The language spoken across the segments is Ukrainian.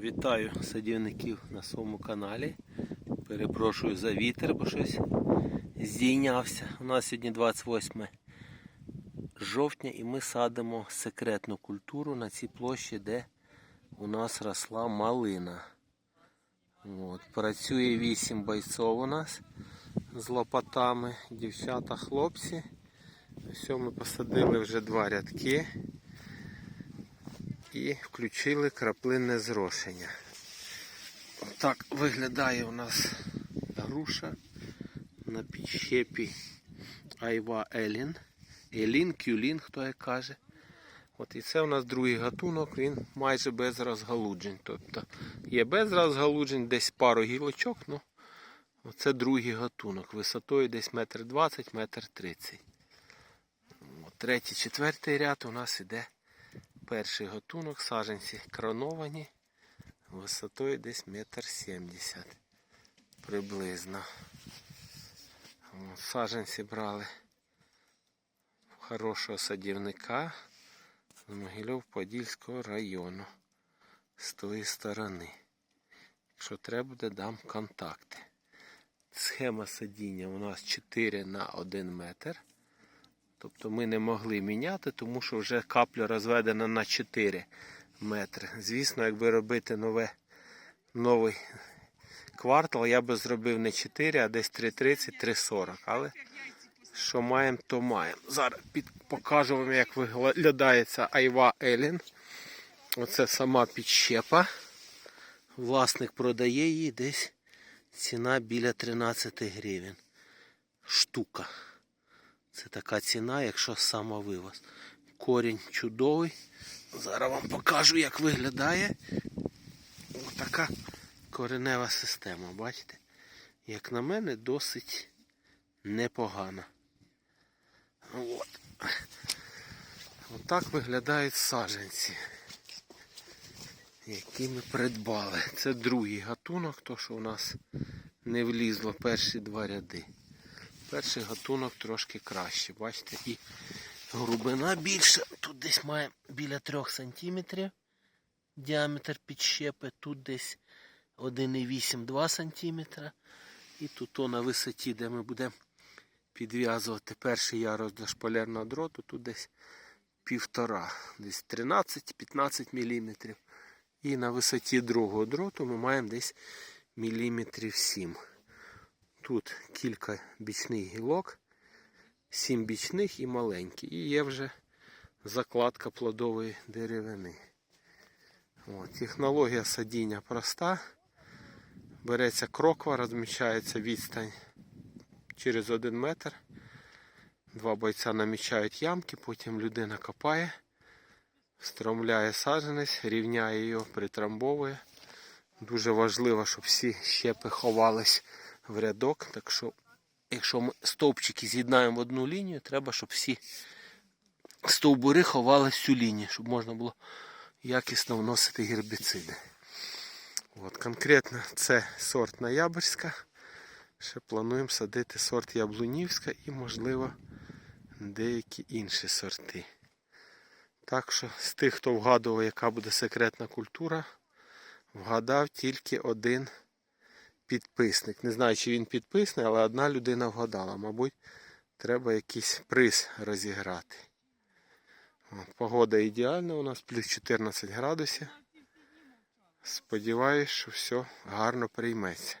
Вітаю садівників на своєму каналі. Перепрошую за вітер, бо щось здійнявся. У нас сьогодні 28 жовтня і ми садимо секретну культуру на цій площі, де у нас росла малина. От, працює 8 бойців у нас з лопатами, дівчата, хлопці. Все, ми посадили вже два рядки і включили краплинне зрошення. Так виглядає у нас груша на підщепі Айва Елін. Елін, кюлін, хто як каже. От і це у нас другий гатунок, він майже без розгалуджень. Тобто є без розгалуджень, десь пару гілочок, ну це другий гатунок. Висотою десь метр двадцять, метр тридцять. Третій, четвертий ряд у нас іде перший готунок, саженці кроновані, висотою десь метр сімдесят приблизно. Саженці брали хорошого садівника з Могилів-Подільського району з тої сторони. Якщо треба буде, дам контакти. Схема садіння у нас 4 на 1 метр. Тобто ми не могли міняти, тому що вже капля розведена на 4 метри. Звісно, якби робити нове, новий квартал, я би зробив не 4, а десь 3,30-3,40. Але що маємо, то маємо. Зараз під, покажу вам, як виглядає ця Айва Елін. Оце сама підщепа. Власник продає її десь ціна біля 13 гривень. Штука. Це така ціна, якщо самовивоз. Корінь чудовий. Зараз вам покажу, як виглядає. Ось така коренева система, бачите? Як на мене, досить непогана. От. Отак виглядають саджанці, які ми придбали. Це другий гатунок, то що у нас не влізло перші два ряди. Перший гатунок трошки краще, бачите, і глибина більша. Тут десь має біля 3 см діаметр підщепи, тут десь 1,8-2 см. І тут то на висоті, де ми будемо підв'язувати перший ярус до шпалерного дроту, тут десь півтора, десь 13-15 мм. І на висоті другого дроту ми маємо десь міліметрів 7 Тут кілька бічних гілок, сім бічних і маленькі. І є вже закладка плодової деревини. От, Технологія садіння проста. Береться кроква, розміщається відстань через один метр. Два бойця намічають ямки, потім людина копає, стромляє саджанець, рівняє його, притрамбовує. Дуже важливо, щоб всі щепи ховались в рядок. Так що, якщо ми стовпчики з'єднаємо в одну лінію, треба, щоб всі стовбури ховали всю лінію, щоб можна було якісно вносити гербіциди. От, Конкретно це сорт Ноябрьська. Ще плануємо садити сорт Яблунівська і, можливо, деякі інші сорти. Так що з тих, хто вгадував, яка буде секретна культура, вгадав тільки один підписник. Не знаю, чи він підписаний, але одна людина вгадала. Мабуть, треба якийсь приз розіграти. Погода ідеальна, у нас плюс 14 градусів. Сподіваюсь, що все гарно прийметься.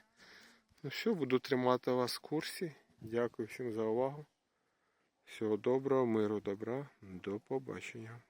Ну що, буду тримати вас в курсі. Дякую всім за увагу. Всього доброго, миру, добра. До побачення.